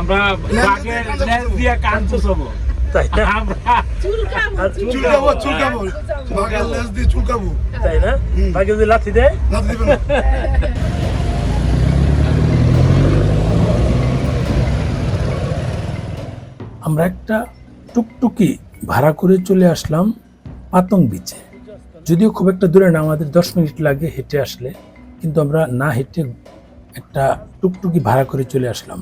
আমরা বাঘের লেজ দিয়ে কান চুষাবো তাই না। চুলকাবো চুলকাবো। বাঘের লেজ দিয়ে চুলকাবো। তাই না? বাকি যদি লাথি দেয়? লাথি দিবেন আমরা একটা টুকটুকি ভাড়া করে চলে আসলাম পাতং বিচে যদিও খুব একটা দূরে না আমাদের দশ মিনিট লাগে হেঁটে আসলে। কিন্তু আমরা না হেঁটে একটা টুকটুকি ভাড়া করে চলে আসলাম।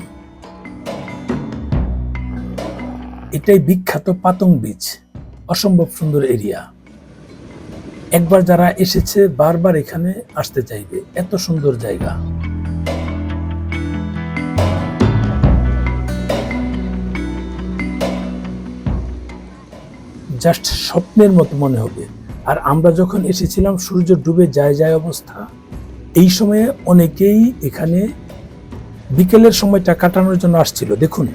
এটাই বিখ্যাত পাতং বিচ, অসম্ভব সুন্দর এরিয়া। একবার যারা এসেছে, বারবার এখানে আসতে চাইবে, এত সুন্দর জায়গা। জাস্ট স্বপ্নের মতো মনে হবে। আর আমরা যখন এসেছিলাম, সূর্য ডুবে যায় যায় অবস্থা, এই সময়ে অনেকেই এখানে বিকেলের সময়টা কাটানোর জন্য আসছিল। দেখুন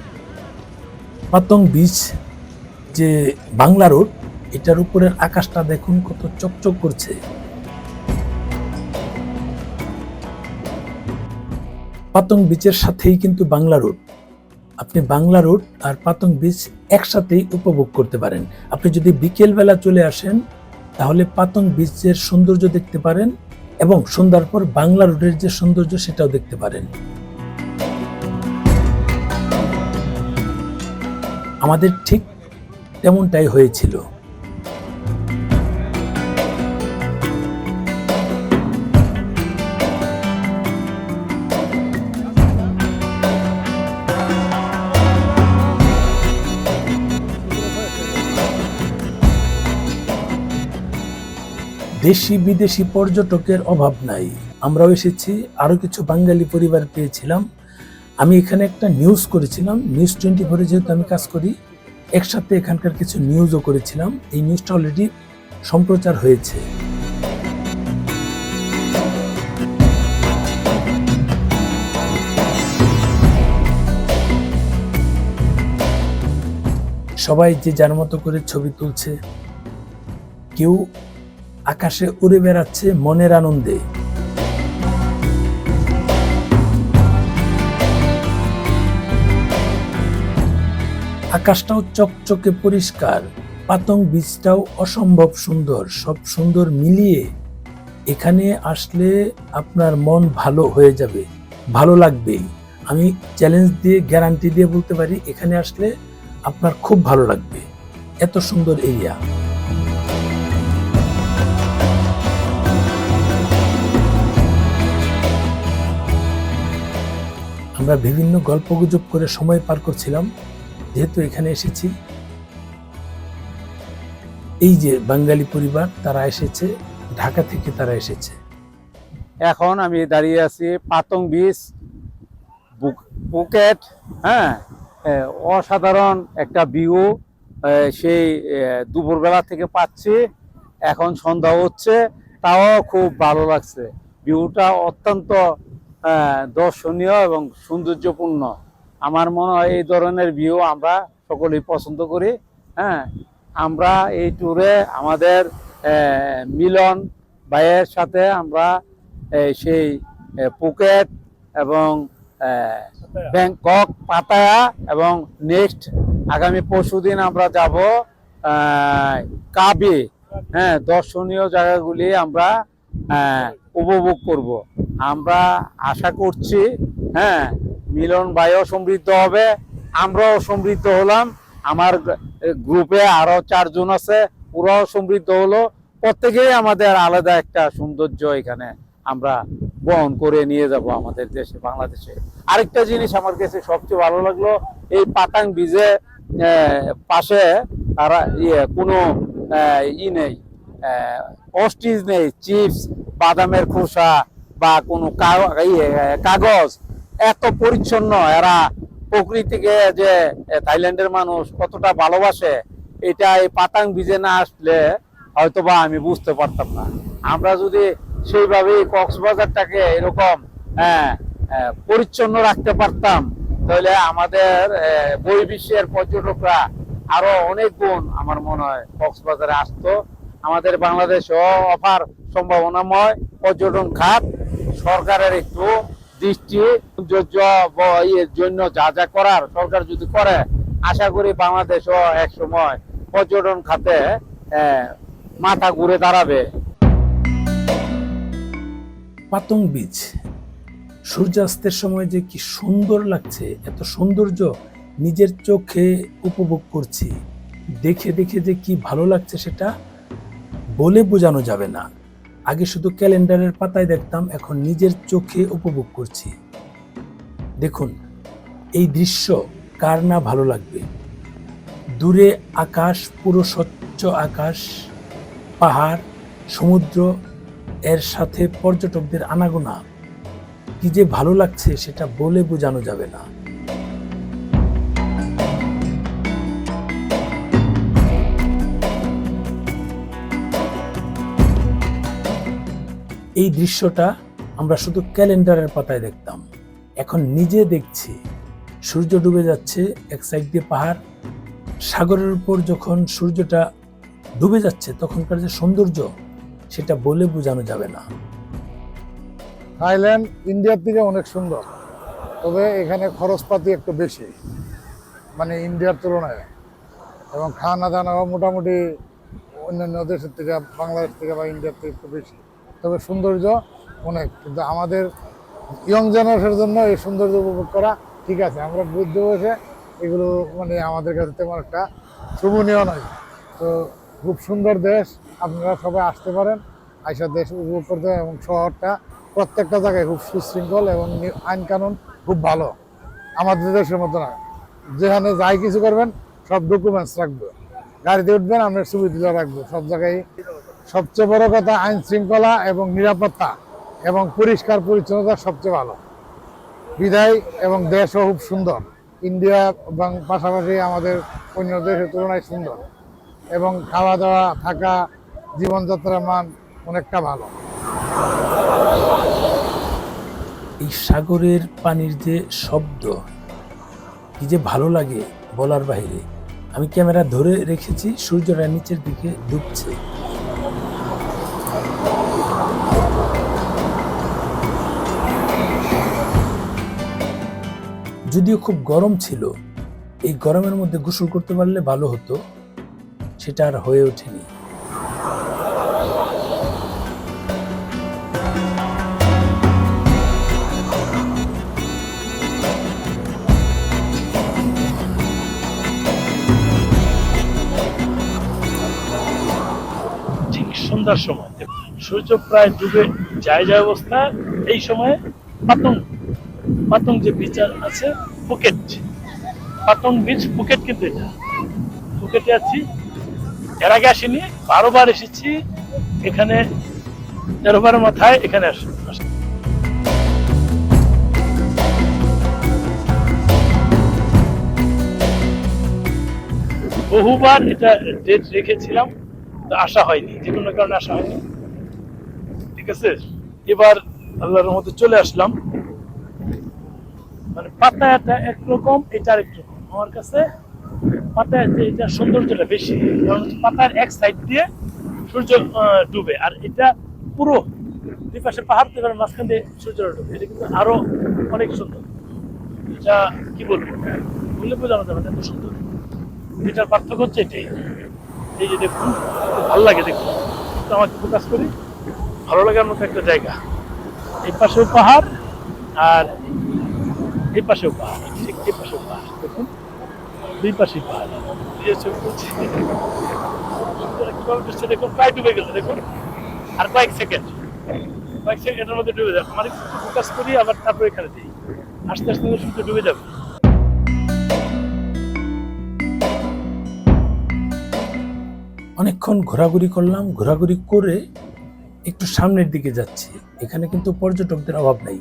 পাতং বিচ যে বাংলা রোড, এটার উপরের আকাশটা দেখুন কত চকচক করছে। পাতং বিচের সাথেই কিন্তু বাংলা রোড। আপনি বাংলা রোড আর পাতং বিচ একসাথেই উপভোগ করতে পারেন। আপনি যদি বিকেলবেলা চলে আসেন, তাহলে পাতং বিচের সৌন্দর্য দেখতে পারেন এবং সন্ধ্যার পর বাংলা রোডের যে সৌন্দর্য, সেটাও দেখতে পারেন। আমাদের ঠিক তেমনটাই হয়েছিল। দেশি বিদেশি পর্যটকের অভাব নাই। আমরাও এসেছি, আরও কিছু বাঙালি পরিবার পেয়েছিলাম। আমি এখানে একটা নিউজ করেছিলাম নিউজ টোয়েন্টি ফোরে যেহেতু আমি কাজ করি, একসাথে এখানকার কিছু নিউজও করেছিলাম। এই নিউজটা অলরেডি সম্প্রচার হয়েছে। সবাই যে যার মতো করে ছবি তুলছে, কেউ আকাশে উড়ে বেড়াচ্ছে মনের আনন্দে। আকাশটাও চকচকে পরিষ্কার, পাতং বীজটাও অসম্ভব সুন্দর, সব সুন্দর মিলিয়ে এখানে আসলে আপনার মন ভালো হয়ে যাবে, ভালো লাগবেই। আমি চ্যালেঞ্জ দিয়ে গ্যারান্টি দিয়ে বলতে পারি, এখানে আসলে আপনার খুব ভালো লাগবে। এত সুন্দর এরিয়া আমরা বিভিন্ন গল্পগুজব করে সময় পার করছিলাম। যেহেতু এখানে এসেছি, এই যে বাঙালি পরিবার, তারা এসেছে, ঢাকা থেকে তারা এসেছে। এখন আমি দাঁড়িয়ে আছি পাতং বিচ বুক- পুকেট হ্যাঁ অসাধারণ একটা ভিউ সেই দুপুরবেলা থেকে পাচ্ছি, এখন সন্ধ্যা হচ্ছে, তাও খুব ভালো লাগছে। ভিউটা অত্যন্ত দর্শনীয় এবং সৌন্দর্যপূর্ণ। আমার মনে হয় এই ধরনের ভিউ আমরা সকলেই পছন্দ করি হ্যাঁ। আমরা এই ট্যুরে আমাদের মিলন ভাইয়ের সাথে আমরা সেই পুকেট এবং ব্যাংকক, পাতায়া এবং নেক্সট আগামী পরশুদিন আমরা যাব কাবি হ্যাঁ দর্শনীয় জায়গাগুলি আমরা উপভোগ করব। আমরা আশা করছি হ্যাঁ মিলন ভাইও সমৃদ্ধ হবে আমরাও সমৃদ্ধ হলাম। আমার গ্রুপে আরও চারজন আছে ওরাও সমৃদ্ধ হলো। প্রত্যেকেই আমাদের আলাদা একটা সৌন্দর্য এখানে আমরা বহন করে নিয়ে যাব আমাদের দেশে বাংলাদেশে। আরেকটা জিনিস আমার কাছে সবচেয়ে ভালো লাগল এই পাতাং বীজে পাশে তারা ইয়ে কোনো ই নেই অস্টিজ নেই চিপস বাদামের খোসা বা কোনো ইয়ে, কাগজ এত পরিচ্ছন্ন, এরা প্রকৃতিকে যে থাইল্যান্ডের মানুষ কতটা ভালোবাসে, এটা এই পাতাং বীজে না আসলে হয়তোবা আমি বুঝতে পারতাম না। আমরা যদি সেইভাবেই কক্সবাজারটাকে এরকম পরিচ্ছন্ন রাখতে পারতাম, তাহলে আমাদের বহির্বিশ্বের পর্যটকরা আরও অনেক গুণ আমার মনে হয় কক্সবাজারে আসতো। আমাদের বাংলাদেশেও অপার সম্ভাবনাময় পর্যটন খাত, সরকারের একটু দৃষ্টি ইয়ের জন্য যা যা করার সরকার যদি করে, আশা করি বাংলাদেশও এক সময় পর্যটন খাতে মাথা ঘুরে দাঁড়াবে। পাতং বীজ সূর্যাস্তের সময় যে কি সুন্দর লাগছে, এত সৌন্দর্য নিজের চোখে উপভোগ করছি, দেখে দেখে যে কি ভালো লাগছে সেটা বলে বোঝানো যাবে না। আগে শুধু ক্যালেন্ডারের পাতায় দেখতাম, এখন নিজের চোখে উপভোগ করছি। দেখুন, এই দৃশ্য কার না ভালো লাগবে? দূরে আকাশ, পুরো স্বচ্ছ আকাশ, পাহাড়, সমুদ্র, এর সাথে পর্যটকদের আনাগোনা। কি যে ভালো লাগছে সেটা বলে বোঝানো যাবে না। এই দৃশ্যটা আমরা শুধু ক্যালেন্ডারের পাতায় দেখতাম। এখন নিজে দেখছি, সূর্য ডুবে যাচ্ছে এক সাইড দিয়ে পাহাড়। সাগরের উপর যখন সূর্যটা ডুবে যাচ্ছে, তখনকার যে সৌন্দর্য, সেটা বলে বোঝানো যাবে না। থাইল্যান্ড, ইন্ডিয়ার থেকে অনেক সুন্দর, তবে এখানে খরচপাতি একটু বেশি মানে ইন্ডিয়ার তুলনায়। এবং খাওয়ানা দানাও মোটামুটি অন্যান্য দেশের থেকে, বাংলাদেশ থেকে বা ইন্ডিয়ার থেকে একটু বেশি। তবে সৌন্দর্য অনেক, কিন্তু আমাদের ইয়ং জেনারেশনের জন্য এই সৌন্দর্য উপভোগ করা ঠিক আছে। আমরা বৃদ্ধ বসে এগুলো মানে আমাদের কাছে তেমন একটা শুভনীয় নয়। তো খুব সুন্দর দেশ, আপনারা সবাই আসতে পারেন, আইসা দেশ উপভোগ করতে এবং শহরটা প্রত্যেকটা জায়গায় খুব সুশৃঙ্খল এবং নি- আইন কানুন খুব ভালো। আমাদের দেশের মতো না। যেখানে যাই কিছু করবেন, সব ডকুমেন্টস রাখব। গাড়িতে উঠবেন, আমরা সুবিধা রাখব। সব জায়গায় সবচেয়ে বড় কথা আইন শৃঙ্খলা এবং নিরাপত্তা এবং পরিষ্কার পরিচ্ছন্নতা সবচেয়ে ভালো। বিদায় এবং দেশও খুব সুন্দর। ইন্ডিয়া এবং পাশাপাশি আমাদের অন্য দেশের তুলনায় সুন্দর এবং খাওয়া দাওয়া থাকা, জীবনযাত্রার মান অনেকটা ভালো। এই সাগরের পানির যে শব্দ, কি যে ভালো লাগে বলার বাইরে আমি ক্যামেরা ধরে রেখেছি, সূর্যটা নিচের দিকে ডুবছে। যদিও খুব গরম ছিল, এই গরমের মধ্যে গোসল করতে পারলে ভালো হতো, সেটা আর হয়ে ওঠেনি। সন্ধ্যার সময়। সূর্য প্রায় ডুবে যায় যায় অবস্থা এই সময় পাতং পাতং যে বিচ আছে ফুকেট পাতং বিচ ফুকেট কিন্তু এটা। ফুকেটে আছি। এর আগে আসিনি, বারোবার এসেছি। এখানে তেরোবার মাথায় এখানে আস। বহুবার এটা ডেট রেখেছিলাম তো আসা হয়নি। যে কোনো কারণে আসা হয়নি। ঠিক আছে? এবার আল্লাহর মধ্যে চলে আসলাম। পাতায়াটা একরকম, এটা আরেক রকম আমার কাছে পাতায়াতে এটা সৌন্দর্যটা বেশি। কারণ পাতার এক সাইড দিয়ে সূর্য ডুবে। আর এটা পুরো দুই পাশে পাহাড়, দুই পাশে মাঝখান দিয়ে সূর্য ডুবে। এটা কিন্তু আরও অনেক সুন্দর। এটা কি বলব? বলে বোঝানো যাবে এত সুন্দর। এটার পার্থক্য হচ্ছে এটাই। এই যে দেখুন, ভালো লাগে দেখুন তো আমাকে ফোকাস করি। ভালো লাগার মতো একটা জায়গা। এই পাশেও পাহাড়, আর এই পাশেও পাহাড় ঠিক এই পাশেও পাহাড়, দেখুন। দুই পাশেই পাহাড়। ডুবছে দেখুন, প্রায় ডুবে গেছে, দেখুন। আর কয়েক সেকেন্ড, কয়েক সেকেন্ডের মধ্যে ডুবে যাবে ফোকাস করি, আবার তারপরে এখানে দিই আস্তে আস্তে সূর্য ডুবে যাবে। অনেকক্ষণ ঘোরাঘুরি করলাম, ঘোরাঘুরি করে একটু সামনের দিকে যাচ্ছি। এখানে কিন্তু পর্যটকদের অভাব নেই।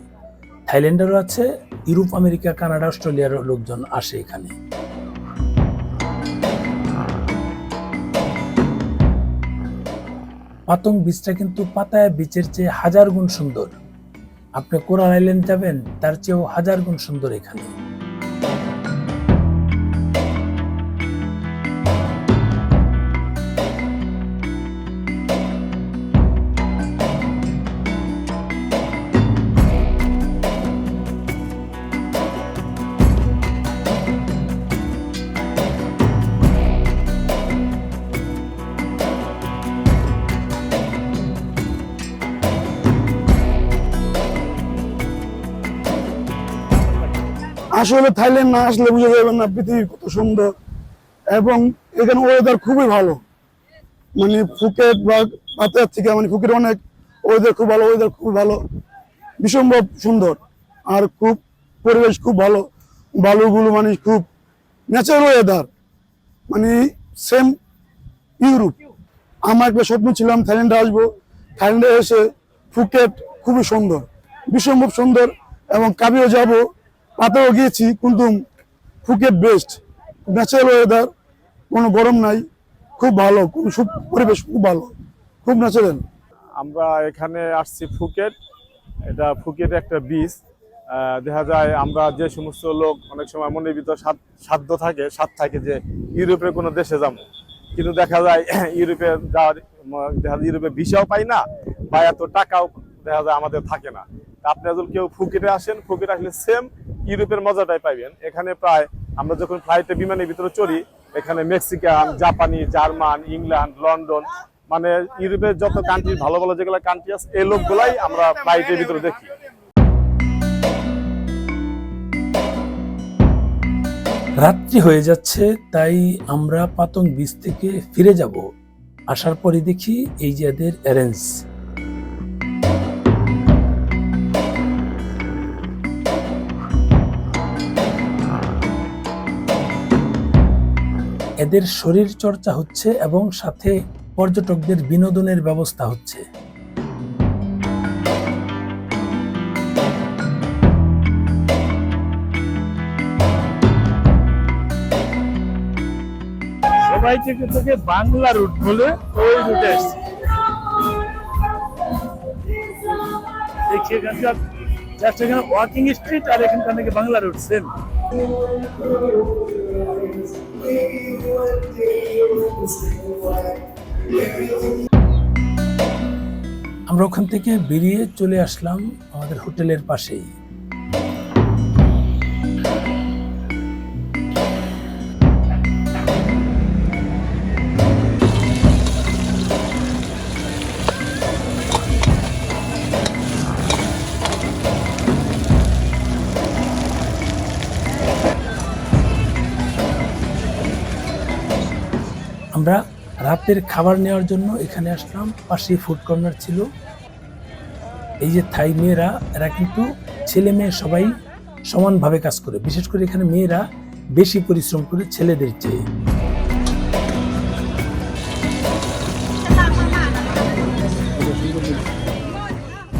থাইল্যান্ডেরও আছে ইউরোপ, আমেরিকা, কানাডা, অস্ট্রেলিয়ার লোকজন আসে এখানে। পাতং বিচটা কিন্তু পাতায়া বীচের চেয়ে হাজার গুণ সুন্দর। আপনি কোরাল আইল্যান্ড যাবেন, তার চেয়েও হাজার গুণ সুন্দর এখানে। আসলে থাইল্যান্ড না আসলে বুঝে যাবেন না, পৃথিবী কত সুন্দর। এবং এখানে ওয়েদার খুবই ভালো। মানে ফুকেট বা থেকে মানে ফুকেট অনেক ওয়েদার খুব ভালো ওয়েদার খুব ভালো। বিসম্ভব সুন্দর। আর খুব, পরিবেশ খুব ভালো। বালুগুলো মানে খুব ন্যাচারাল ওয়েদার মানে সেম ইউরোপ আমার একটা স্বপ্ন ছিলাম থাইল্যান্ডে আসব। থাইল্যান্ডে এসে ফুকেট খুবই সুন্দর। বিসম্ভব সুন্দর এবং কাবিও যাব। পাতেও গিয়েছি কিন্তু ফুকেট বেস্ট ন্যাচারাল ওয়েদার কোনো গরম নাই, খুব ভালো খুব পরিবেশ খুব ভালো, খুব ন্যাচারাল আমরা এখানে আসছি ফুকেট, এটা ফুকেট একটা বিচ দেখা যায় আমরা যে সমস্ত লোক অনেক সময় মনের ভিতর সাধ্য থাকে সাদ থাকে যে ইউরোপের কোনো দেশে যাব। কিন্তু দেখা যায় ইউরোপে যাওয়ার দেখা যায় ইউরোপে ভিসাও পাই না, বা এত টাকাও দেখা যায় আমাদের থাকে না। আপনি যদি কেউ ফুকেটে আসেন, ফুকেটে আসলে সেম ইউরোপের মজাটাই পাইবেন। এখানে প্রায় আমরা যখন ফ্লাইটে বিমানের ভিতরে চড়ি, এখানে মেক্সিকান, জাপানি, জার্মান, ইংল্যান্ড, লন্ডন মানে ইউরোপের যত কান্ট্রি ভালো ভালো যেগুলো কান্ট্রি আছে, এই লোকগুলাই আমরা ফ্লাইটের ভিতরে দেখি। রাত্রি হয়ে যাচ্ছে, তাই আমরা পাতং বীজ থেকে ফিরে যাব। আসার পরে দেখি এই যে এদের অ্যারেঞ্জ এদের শরীর চর্চা হচ্ছে এবং সাথে পর্যটকদের বিনোদনের ব্যবস্থা হচ্ছে। সবাই থেকে থেকে বাংলা রুট বলে ওই রুটে এসছে দেখি এখানকার জাস্ট এখানে ওয়াকিং স্ট্রিট আর এখানকার নাকি বাংলা রুট সেম আমরা ওখান থেকে বেরিয়ে চলে আসলাম আমাদের হোটেলের পাশেই। আমরা রাতের খাবার নেওয়ার জন্য এখানে আসলাম। পাশে ফুড কর্নার ছিল। এই যে থাই মেয়েরা, এরা কিন্তু ছেলে মেয়ে সবাই সমানভাবে কাজ করে। বিশেষ করে এখানে মেয়েরা বেশি পরিশ্রম করে ছেলেদের চেয়ে।